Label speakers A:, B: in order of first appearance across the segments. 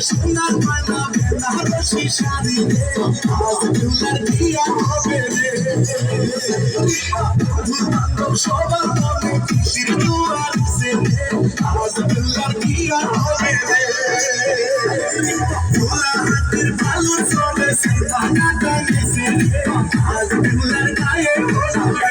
A: সোনার মালা বেনারসি শাড়ি রে আজ দুলার বিয়া হবে রে বন্ধু সবার মনে খুশির দুয়ার সে আজ দুলার বিয়া হবে রে ভোলা হাতের ভালো চলে সে বানা টানে সে আজ দুলার গায়ে হবে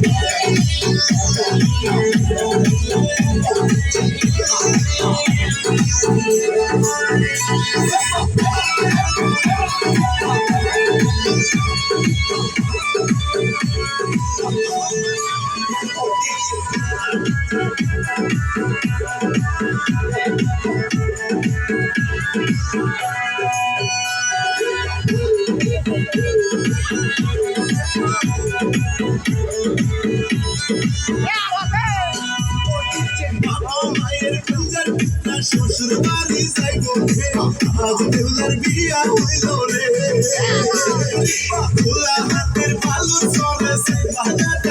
A: Yeah, okay. Oh, শ্বশুর বাড়ি যাইব আজ দেউলার বিয়া হইল রে ফুলা হাতের বালুর চলে সে বাজা টাঙ্গাইছে রে আজ